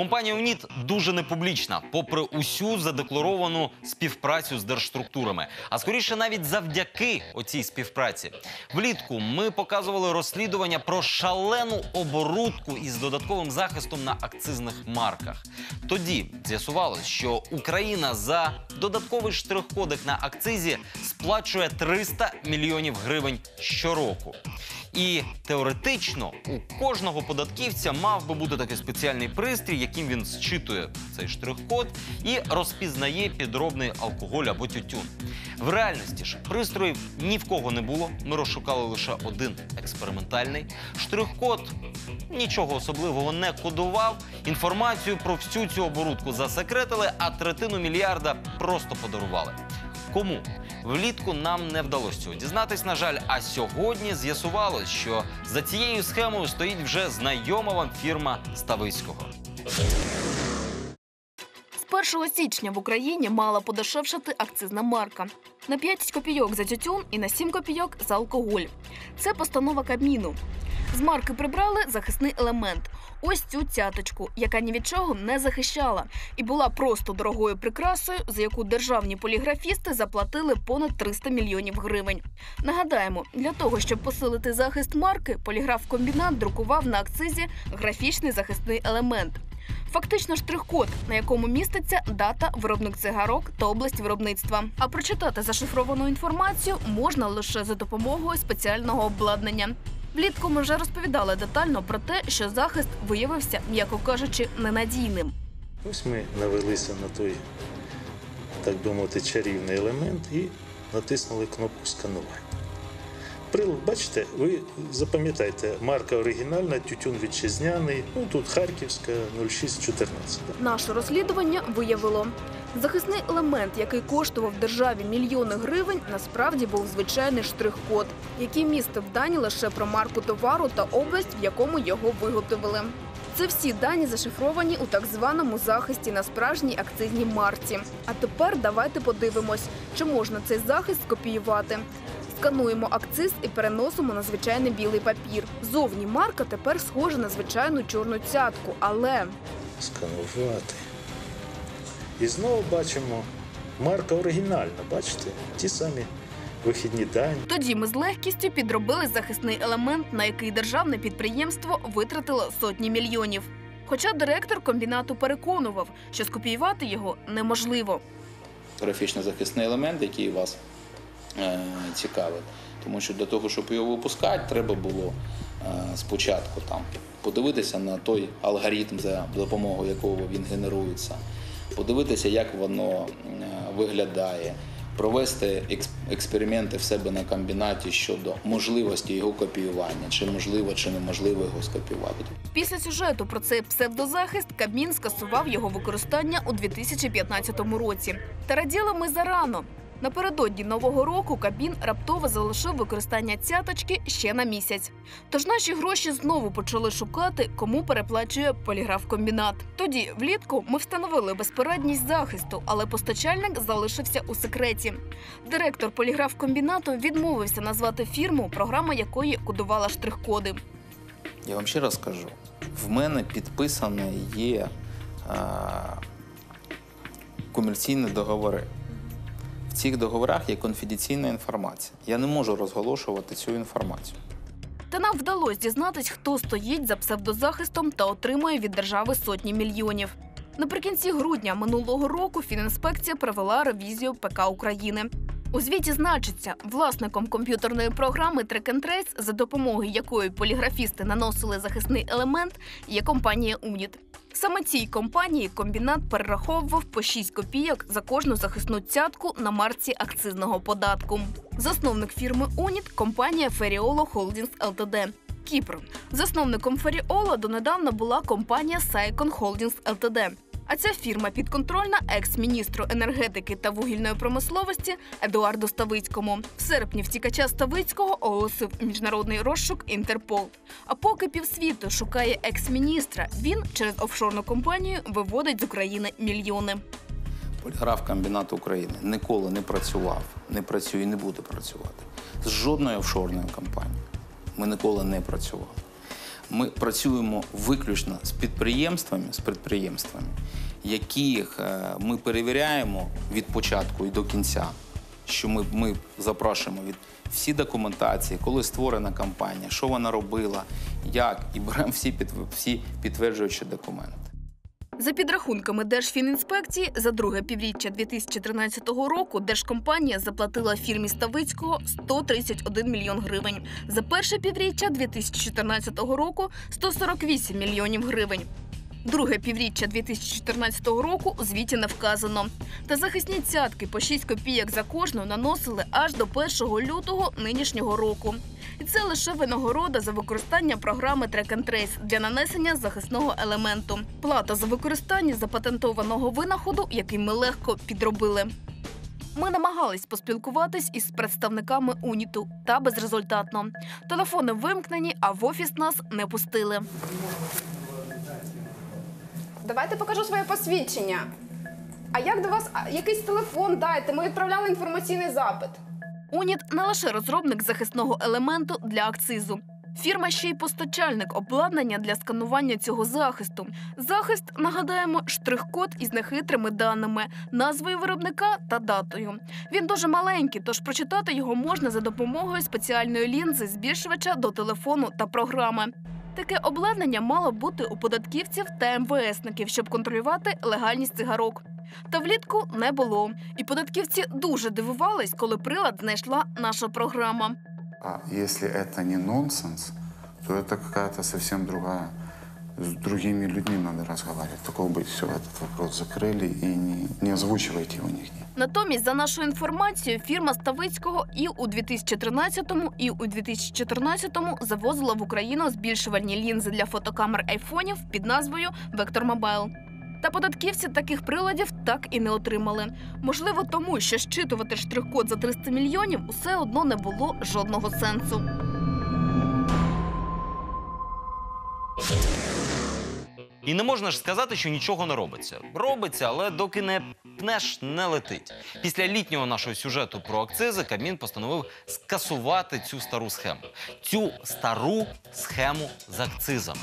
Компанія УНІТ дуже непублічна, попри усю задекларовану співпрацю з держструктурами. А скоріше навіть завдяки оцій співпраці. Влітку ми показували розслідування про шалену оборудку із додатковим захистом на акцизних марках. Тоді з'ясувалось, що Україна за додатковий штрих-кодик на акцизі сплачує 300 мільйонів гривень щороку. І теоретично у кожного податківця мав би бути такий спеціальний пристрій, яким він зчитує цей штрих-код і розпізнає підробний алкоголь або тютюн. В реальності ж пристроїв ні в кого не було. Ми розшукали лише один експериментальний. Штрих-код нічого особливого не кодував. Інформацію про всю цю оборудку засекретили, а третину мільярда просто подарували. Кому? Влітку нам не вдалося цього дізнатись, на жаль. А сьогодні з'ясувалось, що за цією схемою стоїть вже знайома вам фірма Ставицького. З 1 січня в Україні мала подешевшати акцизна марка на 5 копійок за тютюн і на 7 копійок за алкоголь. Це постанова Кабміну. З марки прибрали захисний елемент. Ось цю цяточку, яка ні від чого не захищала, і була просто дорогою прикрасою, за яку державні поліграфісти заплатили понад 300 мільйонів гривень. Нагадаємо, для того, щоб посилити захист марки, поліграф-комбінат друкував на акцизі графічний захисний елемент. Фактично штрих-код, на якому міститься дата, виробник цигарок та область виробництва. А прочитати зашифровану інформацію можна лише за допомогою спеціального обладнання. Влітку ми вже розповідали детально про те, що захист виявився, м'яко кажучи, ненадійним. Ось ми навелися на той, так мовити, чарівний елемент і натиснули кнопку сканування. Прилад, бачите, ви запам'ятайте, марка оригінальна, тютюн вітчизняний, ну тут Харківська 0614. Наше розслідування виявило. Захисний елемент, який коштував державі мільйони гривень, насправді був звичайний штрих-код, який містив дані лише про марку товару та область, в якому його виготовили. Це всі дані зашифровані у так званому захисті на справжній акцизній марці. А тепер давайте подивимось, чи можна цей захист скопіювати. Скануємо акциз і переносимо на звичайний білий папір. Зовні марка тепер схожа на звичайну чорну цятку, але Сканувати. І знову бачимо, марка оригінальна, бачите? Ті самі вихідні дані. Тоді ми з легкістю підробили захисний елемент, на який державне підприємство витратило сотні мільйонів. Хоча директор комбінату переконував, що скопіювати його неможливо. графічний захисний елемент, який у вас цікавить. Тому що для того, щоб його випускати, треба було е, спочатку там подивитися на той алгоритм, за допомогою якого він генерується, подивитися, як воно е, виглядає, провести екс- експерименти в себе на комбінаті щодо можливості його копіювання, чи можливо, чи неможливо його скопіювати. Після сюжету про цей псевдозахист Кабмін скасував його використання у 2015 році. Та раділи ми зарано. Напередодні нового року Кабмін раптово залишив використання цяточки ще на місяць. Тож наші гроші знову почали шукати, кому переплачує поліграфкомбінат. Тоді, влітку, ми встановили безпорадність захисту, але постачальник залишився у секреті. Директор поліграфкомбінату відмовився назвати фірму, програма якої кодувала штрих-коди. Я вам ще раз скажу: в мене підписані є е, комерційні договори. В цих договорах є конфіденційна інформація. Я не можу розголошувати цю інформацію. Та нам вдалося дізнатись, хто стоїть за псевдозахистом та отримує від держави сотні мільйонів. Наприкінці грудня минулого року Фінінспекція провела ревізію ПК України. У звіті значиться, власником комп'ютерної програми Track and Trace, за допомогою якої поліграфісти наносили захисний елемент, є компанія Уніт. Саме цій компанії комбінат перераховував по 6 копійок за кожну захисну цятку на марці акцизного податку. Засновник фірми Уніт компанія Феріоло Холдінгс ЛТД. Кіпр. Засновником Феріола донедавна була компанія Сайкон Холдінгс ЛТД. А ця фірма підконтрольна екс-міністру енергетики та вугільної промисловості Едуарду Ставицькому. В серпні втікача Ставицького оголосив міжнародний розшук Інтерпол. А поки півсвіту шукає екс-міністра, він через офшорну компанію виводить з України мільйони. Поліграф комбінат України ніколи не працював, не працює і не буде працювати з жодною офшорною компанією. Ми ніколи не працювали. Ми працюємо виключно з підприємствами, з підприємствами, яких е, ми перевіряємо від початку і до кінця. Що ми, ми запрошуємо від всі документації, коли створена компанія, що вона робила, як, і беремо всі, всі підтверджуючі документи. За підрахунками Держфінінспекції, за друге півріччя 2013 року держкомпанія заплатила фірмі Ставицького 131 мільйон гривень. За перше півріччя 2014 року 148 мільйонів гривень. Друге півріччя 2014 року у звіті не вказано. Та захисні цятки по 6 копійок за кожну наносили аж до 1 лютого нинішнього року. І це лише винагорода за використання програми Track and Trace для нанесення захисного елементу. Плата за використання запатентованого винаходу, який ми легко підробили. Ми намагались поспілкуватись із представниками Уніту та безрезультатно. Телефони вимкнені, а в офіс нас не пустили. Давайте покажу своє посвідчення. А як до вас якийсь телефон дайте? Ми відправляли інформаційний запит. Уніт не лише розробник захисного елементу для акцизу. Фірма ще й постачальник обладнання для сканування цього захисту. Захист, нагадаємо, штрих-код із нехитрими даними, назвою виробника та датою. Він дуже маленький, тож прочитати його можна за допомогою спеціальної лінзи збільшувача до телефону та програми. Таке обладнання мало бути у податківців та МВСників, щоб контролювати легальність цигарок. Та влітку не було. І податківці дуже дивувались, коли прилад знайшла наша програма. А если это не нонсенс, то это какая-то совсем другая. С другими людьми надо разговаривать. Такого быть, все, этот вопрос закрыли и не, не озвучивайте его нигде. Натомість, за нашою інформацією, фірма Ставицького і у 2013-му, і у 2014-му завозила в Україну збільшувальні лінзи для фотокамер айфонів під назвою Vector Mobile. Та податківці таких приладів так і не отримали. Можливо, тому що щитувати штрих-код за 300 мільйонів усе одно не було жодного сенсу. І не можна ж сказати, що нічого не робиться. Робиться, але доки не пнеш, не летить. Після літнього нашого сюжету про акцизи Кабмін постановив скасувати цю стару схему. Цю стару схему з акцизами.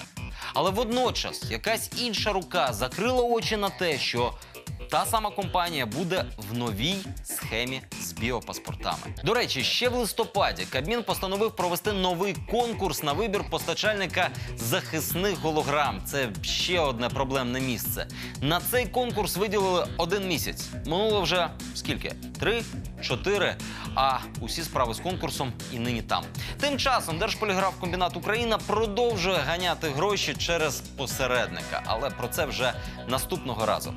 Але водночас якась інша рука закрила очі на те, що та сама компанія буде в новій схемі з біопаспортами. До речі, ще в листопаді Кабмін постановив провести новий конкурс на вибір постачальника захисних голограм. Це ще одне проблемне місце. На цей конкурс виділили один місяць. Минуло вже скільки? Три, чотири. А усі справи з конкурсом і нині там. Тим часом Держполіграфкомбінат Україна продовжує ганяти гроші через посередника, але про це вже наступного разу.